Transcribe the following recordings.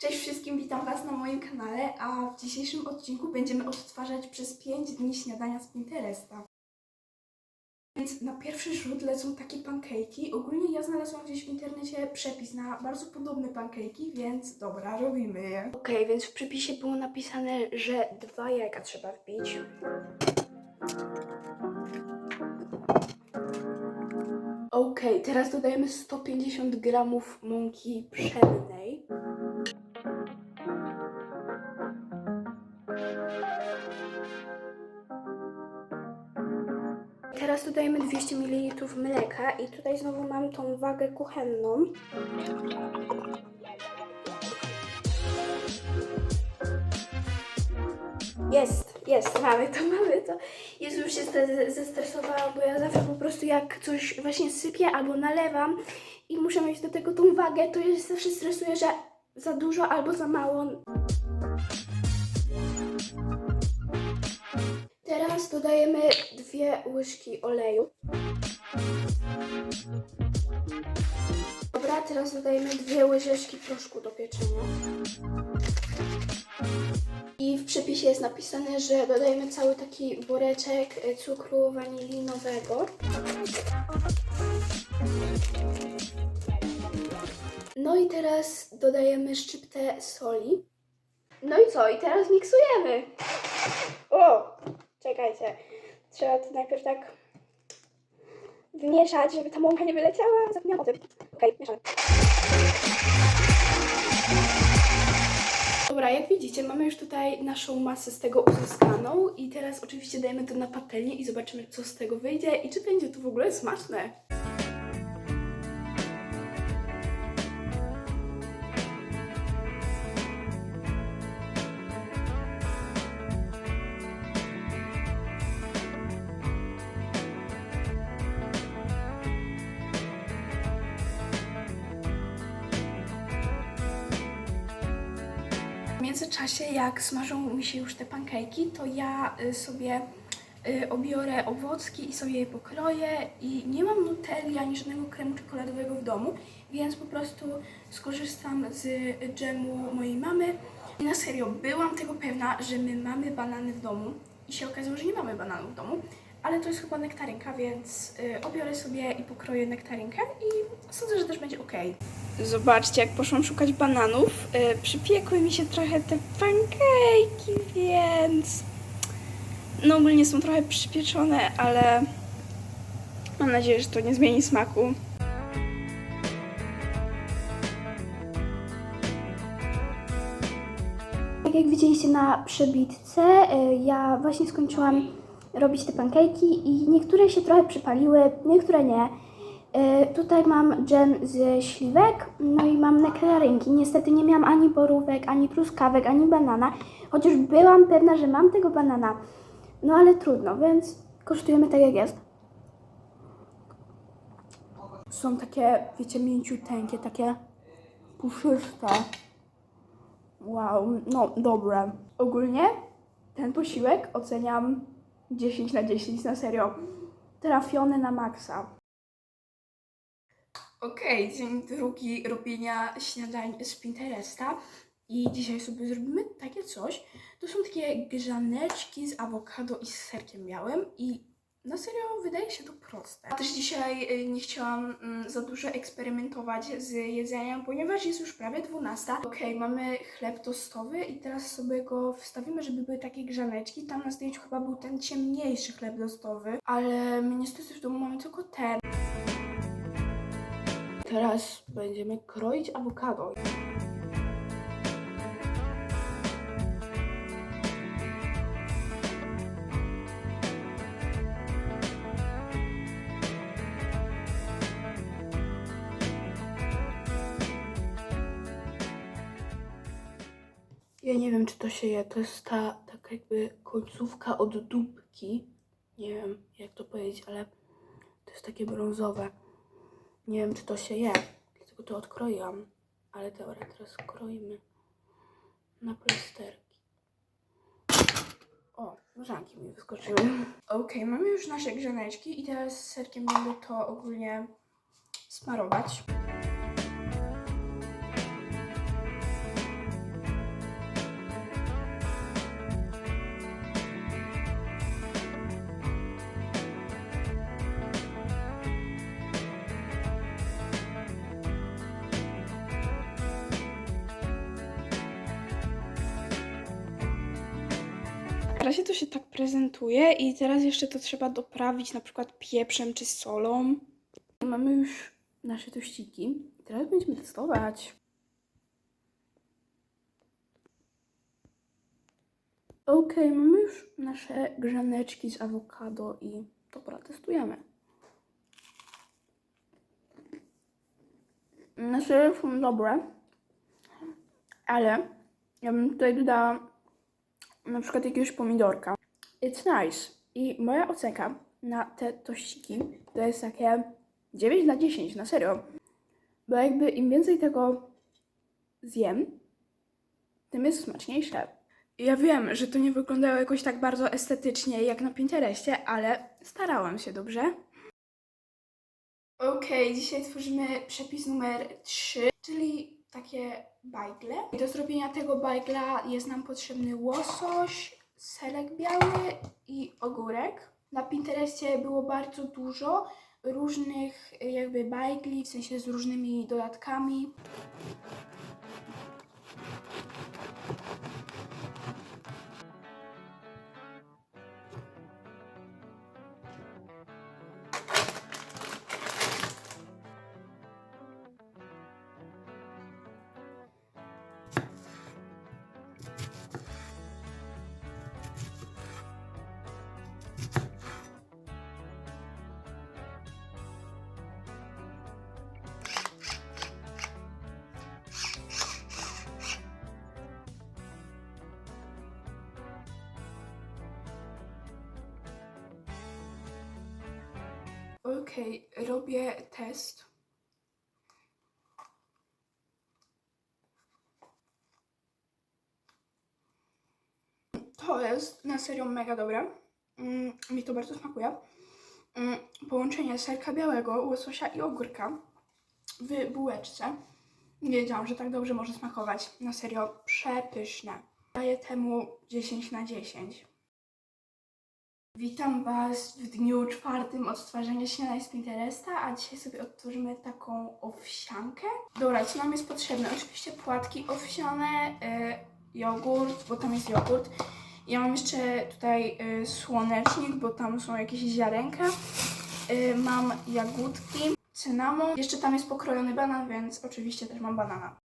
Cześć wszystkim, witam Was na moim kanale, a w dzisiejszym odcinku będziemy odtwarzać przez 5 dni śniadania z Pinteresta. Więc na pierwszy rzut lecą takie pancake'i. Ogólnie ja znalazłam gdzieś w internecie przepis na bardzo podobne pancake'i, więc dobra, robimy je. Okej, więc w przepisie było napisane, że dwa jajka trzeba wbić. Okej, teraz dodajemy 150 gramów mąki pszennej. Dodajemy 200 ml mleka i tutaj znowu mam tą wagę kuchenną. Jest, jest, mamy to, mamy to. Jezu, już się stre- zestresowałam, bo ja zawsze po prostu jak coś właśnie sypię albo nalewam i muszę mieć do tego tą wagę, to ja się zawsze stresuję, że za dużo albo za mało. Teraz dodajemy dwie łyżki oleju. Dobra, teraz dodajemy dwie łyżeczki proszku do pieczenia. I w przepisie jest napisane, że dodajemy cały taki woreczek cukru wanilinowego. No i teraz dodajemy szczyptę soli. No i co? I teraz miksujemy. O! Czekajcie. Trzeba to najpierw tak wymieszać, żeby ta mąka nie wyleciała. Zapomniałam o tym. Okej, mieszamy. Dobra, jak widzicie, mamy już tutaj naszą masę z tego uzyskaną i teraz oczywiście dajemy to na patelnię i zobaczymy, co z tego wyjdzie i czy będzie to w ogóle smaczne. Międzyczasie, jak smażą mi się już te pankejki, to ja y, sobie y, obiorę owocki i sobie je pokroję i nie mam nutelli ani żadnego kremu czekoladowego w domu, więc po prostu skorzystam z dżemu mojej mamy. I na serio, byłam tego pewna, że my mamy banany w domu i się okazało, że nie mamy bananów w domu, ale to jest chyba nektarynka, więc y, obiorę sobie i pokroję nektarynkę i sądzę, że też będzie ok. Zobaczcie, jak poszłam szukać bananów, y, przypiekły mi się trochę te pankejki, więc no ogólnie są trochę przypieczone, ale mam nadzieję, że to nie zmieni smaku. Tak jak widzieliście na przebitce, y, ja właśnie skończyłam robić te pankejki i niektóre się trochę przypaliły, niektóre nie. Y, Tutaj mam dżem ze śliwek, no i mam nektarynki. Niestety nie miałam ani borówek, ani truskawek, ani banana, chociaż byłam pewna, że mam tego banana. No ale trudno, więc kosztujemy tak jak jest. Są takie, wiecie, mięciuteńkie, takie puszyste. Wow, no dobre. Ogólnie ten posiłek oceniam 10 na 10, na serio. Trafiony na maksa. Okej, dzień drugi robienia śniadań z Pinteresta. I dzisiaj sobie zrobimy takie coś. To są takie grzaneczki z awokado i z serkiem białym. I na serio wydaje się to proste. Też dzisiaj y, nie chciałam mm, za dużo eksperymentować z jedzeniem, ponieważ jest już prawie 12. Okej, mamy chleb tostowy i teraz sobie go wstawimy, żeby były takie grzaneczki. Tam na zdjęciu chyba był ten ciemniejszy chleb tostowy, ale my niestety w domu mamy tylko ten. Teraz będziemy kroić awokado. Ja nie wiem, czy to się je. To jest ta taka jakby końcówka od dupki. Nie wiem, jak to powiedzieć, ale to jest takie brązowe. Nie wiem, czy to się je, dlatego to odkroiłam. Ale dobra, teraz kroimy na plasterki. O, nożanki mi wyskoczyły. Okej, mamy już nasze grzaneczki i teraz z serkiem będę to ogólnie smarować. Razie to się tak prezentuje i teraz jeszcze to trzeba doprawić na przykład pieprzem czy solą. Mamy już nasze tościki. Teraz będziemy testować. Okej, mamy już nasze grzaneczki z awokado i dobra, testujemy. Na serio są dobre, ale ja bym tutaj dodała na przykład jakiegoś pomidorka. It's nice. I moja ocenka na te tościki to jest takie 9 na 10, na serio. Bo jakby im więcej tego zjem, tym jest smaczniejsze. Ja wiem, że to nie wyglądało jakoś tak bardzo estetycznie jak na Pinterestie, ale starałam się dobrze. Okej, dzisiaj tworzymy przepis numer 3, czyli takie bajgle. I do zrobienia tego bajgla jest nam potrzebny łosoś, serek biały i ogórek. Na Pinterestie było bardzo dużo różnych y, jakby bajgli, w sensie z różnymi dodatkami. Okej, robię test. To jest na serio mega dobre. Mm, mi to bardzo smakuje. Mm, połączenie serka białego, łososia i ogórka w bułeczce. Nie wiedziałam, że tak dobrze może smakować. Na serio przepyszne. Daję temu 10 na 10. Witam Was w dniu czwartym odtwarzania śniadań z Pinteresta, a dzisiaj sobie odtworzymy taką owsiankę. Dobra, co nam jest potrzebne? Oczywiście płatki owsiane, y, jogurt, bo tam jest jogurt. Ja mam jeszcze tutaj y, słonecznik, bo tam są jakieś ziarenka. Y, mam jagódki, cynamon. Jeszcze tam jest pokrojony banan, więc oczywiście też mam banana.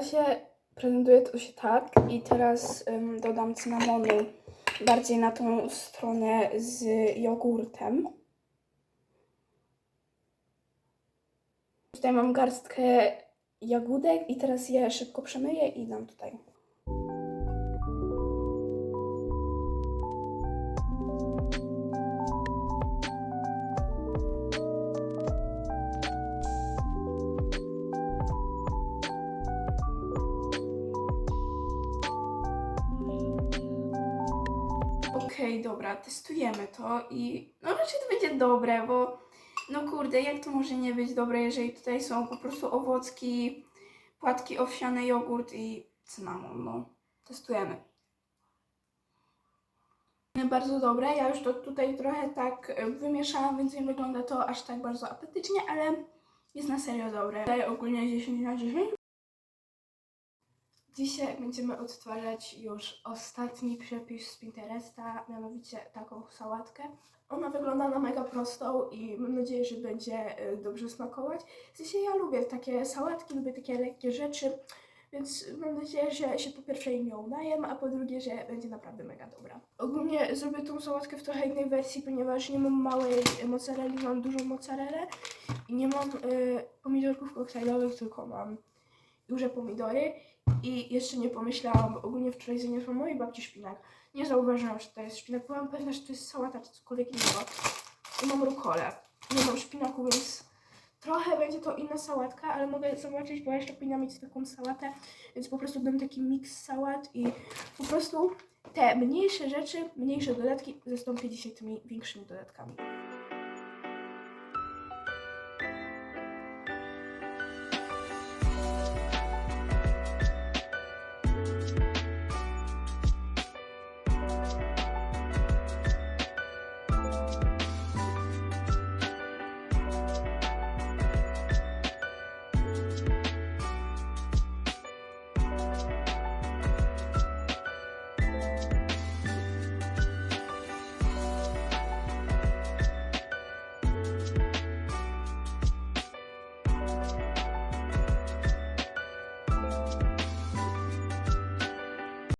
Razie prezentuje to się tak i teraz ym, dodam cynamonu bardziej na tą stronę z jogurtem. Tutaj mam garstkę jagódek i teraz je szybko przemyję i dam tutaj. Okej, dobra, testujemy to i no raczej to będzie dobre, bo no kurde, jak to może nie być dobre, jeżeli tutaj są po prostu owocki, płatki owsiane, jogurt i cynamon, no. Testujemy. Bardzo dobre, ja już to tutaj trochę tak e, wymieszałam, więc nie wygląda to aż tak bardzo apetycznie, ale jest na serio dobre. Daję ogólnie 10 na 10. Dzisiaj będziemy odtwarzać już ostatni przepis z Pinteresta, mianowicie taką sałatkę. Ona wygląda na mega prostą i mam nadzieję, że będzie y, dobrze smakować. Sensie ja lubię takie sałatki, lubię takie lekkie rzeczy, więc mam nadzieję, że się po pierwsze im ją najem, a po drugie, że będzie naprawdę mega dobra. Ogólnie zrobię tą sałatkę w trochę innej wersji, ponieważ nie mam małej mozzarelli, mam dużą mozzarellę i nie mam y, pomidorków koktajlowych, tylko mam duże pomidory i jeszcze nie pomyślałam, bo ogólnie wczoraj zaniosłam mojej babci szpinak. Nie zauważyłam, że to jest szpinak. Byłam pewna, że to jest sałata czy cokolwiek innego. I mam rukolę. Nie mam szpinaku, więc trochę będzie to inna sałatka, ale mogę zobaczyć, bo jeszcze powinna mieć taką sałatę, więc po prostu dam taki miks sałat i po prostu te mniejsze rzeczy, mniejsze dodatki zastąpię dzisiaj tymi większymi dodatkami.